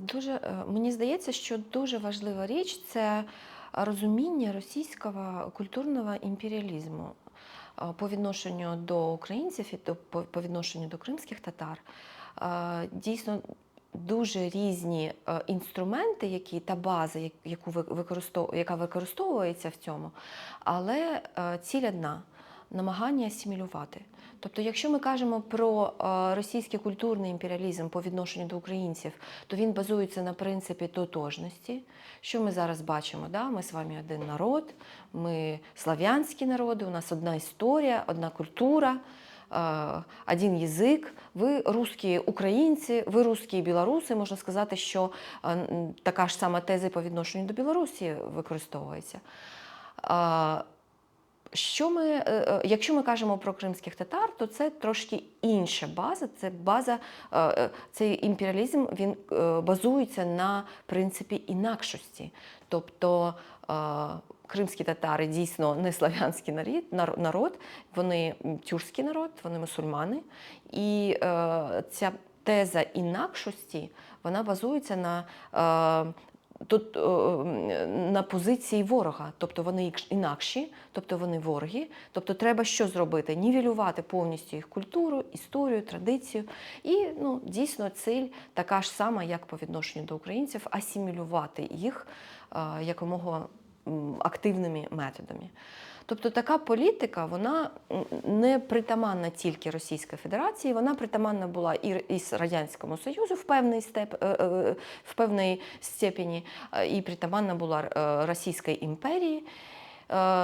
Дуже е, мені здається, що дуже важлива річ це розуміння російського культурного імперіалізму е, по відношенню до українців і по, відношенню до кримських татар. Е, Дійсно. Дуже різні е, інструменти, які та база, яку яка використовується в цьому, але е, ціль одна намагання асимілювати. Тобто, якщо ми кажемо про е, російський культурний імперіалізм по відношенню до українців, то він базується на принципі тотожності. Що ми зараз бачимо? Да? Ми з вами один народ, ми слав'янські народи, у нас одна історія, одна культура. е, Один язик, ви русські українці, ви русські білоруси. Можна сказати, що е, така ж сама теза по відношенню до Білорусі використовується. Що ми, е, е, якщо ми кажемо про кримських татар, то це трошки інша база. Це база, е, цей імперіалізм він базується на принципі інакшості. Тобто кримські татари дійсно не слав'янський народ, вони тюркський народ, вони мусульмани. І ця теза інакшості вона базується на тут е, на позиції ворога, тобто вони інакші, тобто вони вороги. Тобто треба що зробити? Нівелювати повністю їх культуру, історію, традицію. І ну, дійсно ціль така ж сама, як по відношенню до українців, асимілювати їх е, якомога активними методами. Тобто така політика, вона не притаманна тільки Російській Федерації, вона притаманна була і Радянському Союзу в певній степ, е, е, в певній степені, е, і притаманна була Російській імперії.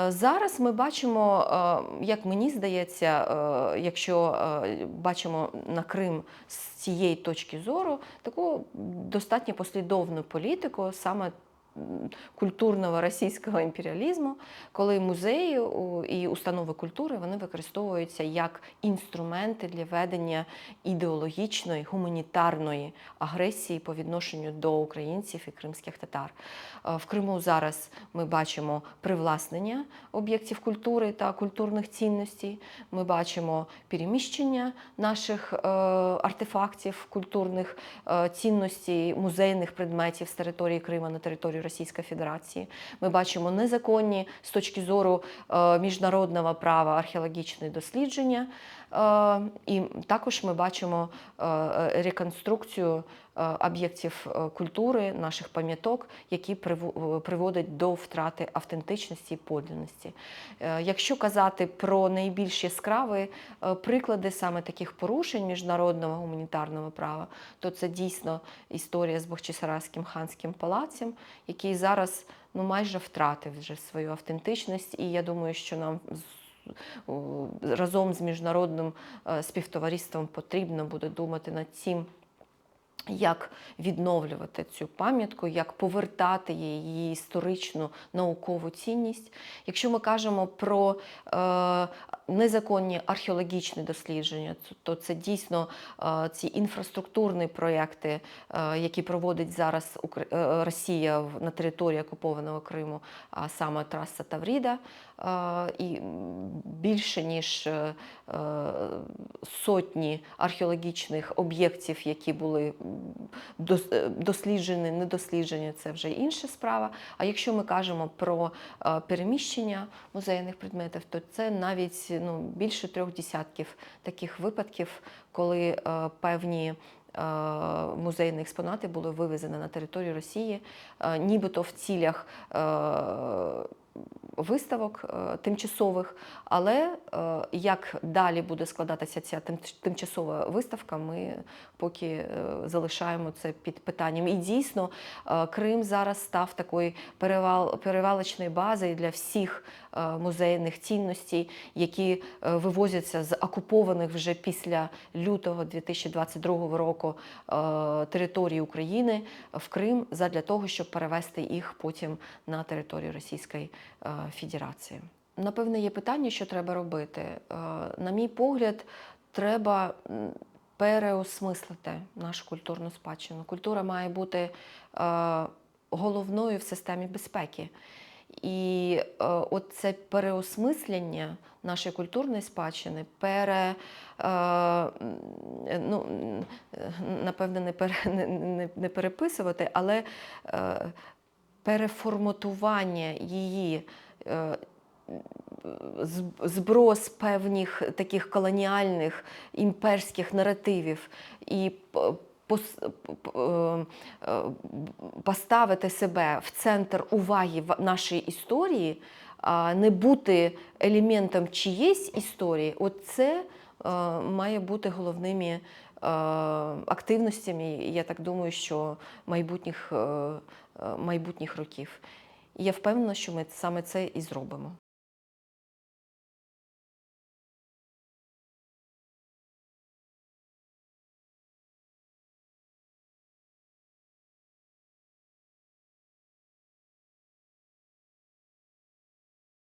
Зараз ми бачимо, як мені здається, якщо бачимо на Крим з цієї точки зору, таку достатньо послідовну політику саме культурного російського імперіалізму, коли музеї і установи культури вони використовуються як інструменти для ведення ідеологічної гуманітарної агресії по відношенню до українців і кримських татар. Е, В Криму зараз ми бачимо привласнення об'єктів культури та культурних цінностей. Ми бачимо переміщення наших е, артефактів, культурних е, цінностей, музейних предметів з території Криму на територію Російської Федерації. Ми бачимо незаконні з точки зору е, міжнародного права археологічні дослідження. Е, І також ми бачимо е, е, реконструкцію об'єктів культури, наших пам'яток, які приводять до втрати автентичності і подлинності. Якщо казати про найбільш яскраві приклади саме таких порушень міжнародного гуманітарного права, то це дійсно історія з Бахчисарайським ханським палацем, який зараз ну, майже втратив вже свою автентичність, і я думаю, що нам разом з міжнародним е, співтовариством потрібно буде думати над цим. Як відновлювати цю пам'ятку, як повертати її історичну наукову цінність. Якщо ми кажемо про е, незаконні археологічні дослідження, то- це дійсно е, ці інфраструктурні проєкти, е, які проводить зараз Укра- е, Росія на території окупованого Криму, а саме траса Тавріда. Е, і більше ніж е, е, сотні археологічних об'єктів, які були досліджені, недосліджені, це вже інша справа. А якщо ми кажемо про е, переміщення музейних предметів, то це навіть ну, більше трьох десятків таких випадків, коли е, певні е, музейні експонати були вивезені на територію Росії, нібито в цілях. Виставок е, тимчасових, але е, як далі буде складатися ця тим- тимчасова виставка, ми поки е, залишаємо це під питанням. І дійсно, Крим зараз став такою перевал, перевалочною базою для всіх музейних цінностей, які вивозяться з окупованих вже після лютого 2022 року території України в Крим задля того, щоб перевести їх потім на територію Російської Федерації. Напевне, є питання, що треба робити. Е, На мій погляд, треба переосмислити нашу культурну спадщину. Культура має бути е, головною в системі безпеки. І е, от це переосмислення нашої культурної спадщини, пере, е, ну, е, напевне, не, пере, не, не, переписувати, але е, переформатування її. е, зброс певних таких колоніальних імперських наративів і е, е, поставити себе в центр уваги в нашій історії, не бути елементом чиєїсь історії, от це має бути головними активностями, я так думаю, що майбутніх, е, е, майбутніх років. І я впевнена, що ми саме це і зробимо.